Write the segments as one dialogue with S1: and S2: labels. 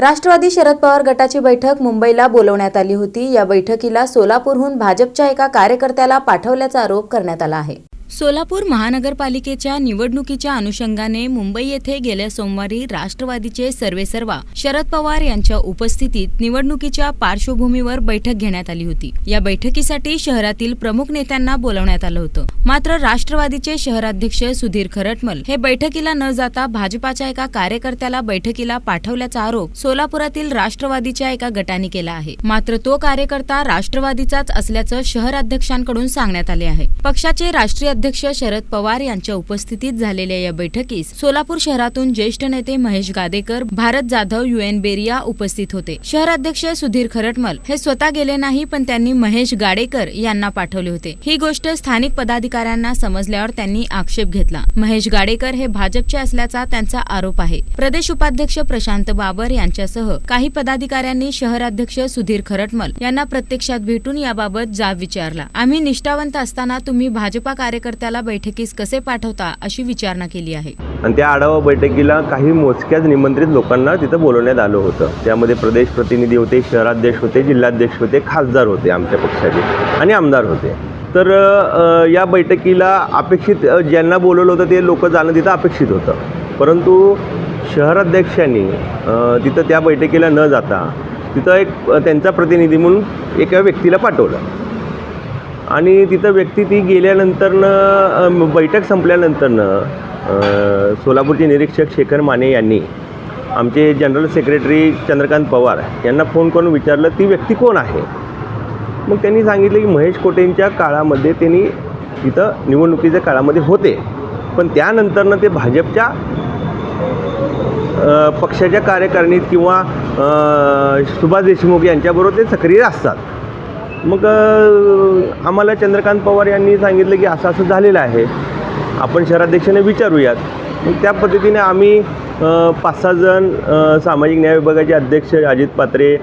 S1: राष्ट्रवादी शरद पवार गटाची बैठक मुंबईला बोलवण्यात आली होती. या बैठकीला सोलापूरहून भाजपच्या एका कार्यकर्त्याला पाठवल्याचा आरोप करण्यात आला आहे. सोलापूर महानगरपालिकेच्या निवडणुकीच्या अनुषंगाने मुंबई येथे गेल्या सोमवारी राष्ट्रवादीचे सर्वेसर्वा शरद पवार यांच्या उपस्थितीत निवडणुकीच्या पार्श्वभूमीवर बैठक घेण्यात आली होती. या बैठकीसाठी शहरातील प्रमुख नेत्यांना बोलवण्यात आलं होतं. मात्र राष्ट्रवादीचे शहराध्यक्ष सुधीर खरटमल हे बैठकीला न जाता भाजपाच्या एका कार्यकर्त्याला बैठकीला पाठवल्याचा आरोप सोलापुरातील राष्ट्रवादीच्या एका गटाने केला आहे. मात्र तो कार्यकर्ता राष्ट्रवादीचाच असल्याचं शहराध्यक्षांकडून सांगण्यात आले आहे. पक्षाचे राष्ट्रीय अध्यक्ष शरद पवार यांच्या उपस्थितीत झालेल्या या बैठकीस सोलापूर शहरातून ज्येष्ठ नेते महेश गादेकर भारत जाधव युएन बेरिया उपस्थित होते. शहराध्यक्ष सुधीर खरटमल हे स्वतः गेले नाही पण त्यांनी महेश गाडेकर यांना पाठवले होते. ही गोष्ट स्थानिक पदाधिकाऱ्यांना समजल्यावर त्यांनी आक्षेप घेतला. महेश गाडेकर हे भाजपचे असल्याचा त्यांचा आरोप आहे. प्रदेश उपाध्यक्ष प्रशांत बाबर यांच्यासह काही पदाधिकाऱ्यांनी शहराध्यक्ष सुधीर खरटमल यांना प्रत्यक्षात भेटून याबाबत जाब विचारला. आम्ही निष्ठावंत असताना तुम्ही भाजपा कार्यकर्त्याला बैठकीस कसे पाठवता अशी विचारणा केली आहे.
S2: आणि त्या आढावा बैठकीला काही मोजक्याच निमंत्रित लोकांना तिथं बोलवण्यात आलं होतं. त्यामध्ये प्रदेश प्रतिनिधी होते शहराध्यक्ष होते जिल्हाध्यक्ष होते खासदार होते आमच्या पक्षाचे आणि आमदार होते. तर या बैठकीला अपेक्षित ज्यांना बोलवलं होतं ते लोक जाणं तिथं अपेक्षित होतं. परंतु शहराध्यक्षांनी तिथं त्या बैठकीला न जाता तिथं एक त्यांचा प्रतिनिधी म्हणून एका व्यक्तीला पाठवलं. आणि तिथं व्यक्ती ती गेल्यानंतरनं बैठक संपल्यानंतरनं सोलापूरचे निरीक्षक शेखर माने यांनी आमचे जनरल सेक्रेटरी चंद्रकांत पवार यांना फोन करून विचारलं ती व्यक्ती कोण आहे? मग त्यांनी सांगितलं की महेश कोटेंच्या काळामध्ये त्यांनी तिथं निवडणुकीच्या काळामध्ये होते. पण त्यानंतरनं ते भाजपच्या पक्षाच्या कार्यकारिणीत किंवा सुभाष देशमुख यांच्याबरोबर ते सक्रिय असतात. मग आम्हाला चंद्रकांत पवार यांनी सांगितलं की असं असं झालेलं आहे. आपण शहराध्यक्षाने विचारूयात. मग त्या पद्धतीने आम्ही पाच सहा जण सामाजिक न्याय विभागाचे अध्यक्ष अजित पात्रे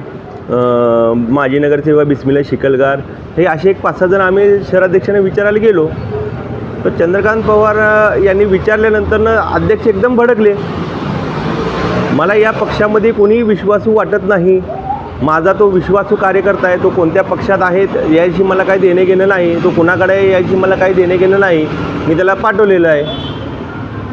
S2: माजी नगरसेवक बिस्मिला शिकलगार हे असे एक पाच सहा जण आम्ही शहराध्यक्षाने विचारायला गेलो. तर चंद्रकांत पवार यांनी विचारल्यानंतरनं अध्यक्ष एकदम भडकले. मला या पक्षामध्ये कोणीही विश्वासू वाटत नाही. माझा तो विश्वासू कार्यकर्ता आहे तो कोणत्या पक्षात आहे याशी मला काही देणे घेणं नाही तो कुणाकडे आहे याशी मला काही देणे घेणं नाही मी त्याला पाठवलेलं आहे.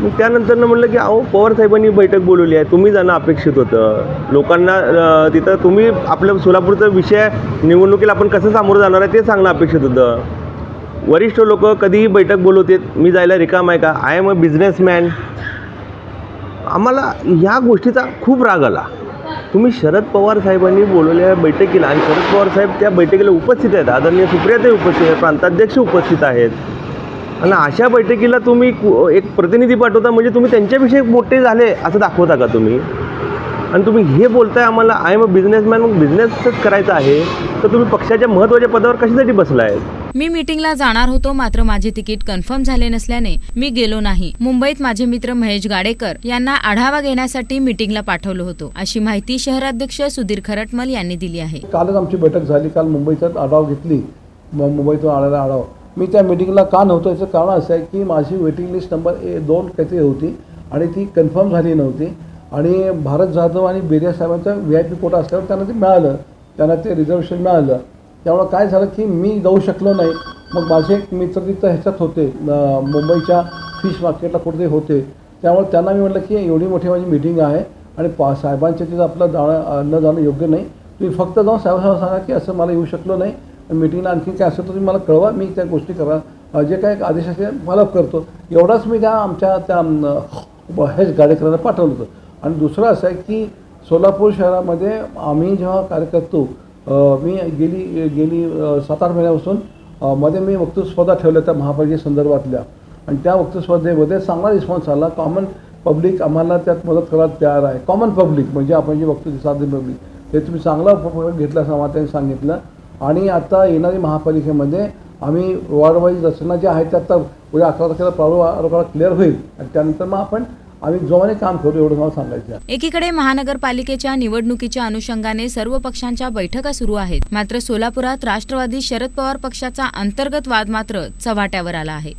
S2: मग त्यानंतरनं म्हणलं की अहो पवारसाहेबांनी बैठक बोलवली आहे तुम्ही जाणं अपेक्षित होतं. लोकांना तिथं तुम्ही आपलं सोलापूरचा विषय निवडणुकीला आपण कसं सामोरं जाणार आहे ते सांगणं अपेक्षित होतं. वरिष्ठ लोक कधीही बैठक बोलवतात मी जायला रिकाम आहे का? आय एम अ बिझनेसमॅन आम्हाला ह्या गोष्टीचा खूप राग आला. तुम्ही शरद पवार साहेबांनी बोलवलेल्या बैठकीला आणि शरद पवार साहेब त्या बैठकीला उपस्थित आहेत. आदरणीय सुप्रियाताई उपस्थित आहेत प्रांताध्यक्ष उपस्थित आहेत. आणि अशा बैठकीला तुम्ही कु- एक प्रतिनिधी पाठवता म्हणजे तुम्ही त्यांच्याविषयी मोठे झाले असं दाखवता का तुम्ही? आणि तुम्ही हे बोलताय आम्हाला आय एम अ बिझनेसमॅन मग बिझनेसच करायचा आहे. तर तुम्ही पक्षाच्या महत्त्वाच्या पदावर कशासाठी बसला आहे
S1: मी मीटिंगला जाणार होतो मात्र माझे तिकीट कन्फर्म झाले नसल्याने मी गेलो नाही. मुंबईत माझे मित्र महेश गाडेकर यांना आढावा घेण्यासाठी मीटिंगला पाठवलं होतं. अशी माहिती शहराध्यक्ष सुधीर खरटमल यांनी दिली आहे.
S3: कालच आमची बैठक झाली. काल मुंबईचाच आढावा घेतली. मुंबईतून आलेला आढावा. मी त्या मीटिंगला का नव्हतो? याचं कारण असं आहे की माझी वेटिंग लिस्ट नंबर ए दोन काहीतरी होती आणि ती कन्फर्म झाली नव्हती. आणि भारत जाधव आणि बेरिया साहेबांचा व्ही आय पी कोटा असल्यावर त्यांना ते मिळालं. त्यांना ते रिझर्वेशन मिळालं. त्यामुळं काय झालं की मी जाऊ शकलो नाही. मग माझे एक मित्र तिथं ह्याच्यात होते मुंबईच्या फिश मार्केटला कुठेतरी होते. त्यामुळे त्यांना मी म्हटलं की एवढी मोठी माझी मिटिंग आहे आणि पा साहेबांच्या तिथं आपलं जाणं न जाणं योग्य नाही. तुम्ही फक्त जाऊन साहेबांना सांगा की असं मला येऊ शकलो नाही. मीटिंगला आणखी काय असेल तर तुम्ही मला कळवा मी त्या गोष्टी करा. जे काय आदेश असेल फॉलोअप करतो. एवढाच मी त्या आमच्या त्या हेच गाडेकरांना पाठवलं होतं. आणि दुसरं असं आहे की सोलापूर शहरामध्ये आम्ही जेव्हा कार्य करतो मी गेली गेली सात आठ महिन्यापासून मध्ये मी वक्तृस्पर्धा ठेवल्या त्या महापालिकेसंदर्भातल्या आणि त्या वक्तृत्वस्पर्धेमध्ये चांगला रिस्पॉन्स आला. कॉमन पब्लिक आम्हाला त्यात मदत करायला तयार आहे. कॉमन पब्लिक म्हणजे आपण जे वक्तृत्व साधारण पब्लिक ते तुम्ही चांगला उपयोग घेतला असं आम्हाला त्यांनी सांगितलं. आणि आता येणारी महापालिकेमध्ये आम्ही वॉर्डवाईज रचना ज्या आहेत त्या आता उद्या अकरा तारखेला प्रारूप क्लिअर होईल. आणि त्यानंतर मग आपण आम्ही जोमाने काम करू एवढं मला सांगायचं
S1: एकीकडे महानगरपालिकेच्या निवडणुकीच्या अनुषंगाने सर्व पक्षांच्या बैठका सुरू आहेत. मात्र सोलापुरात राष्ट्रवादी शरद पवार पक्षाचा अंतर्गत वाद मात्र चव्हाट्यावर आला आहे.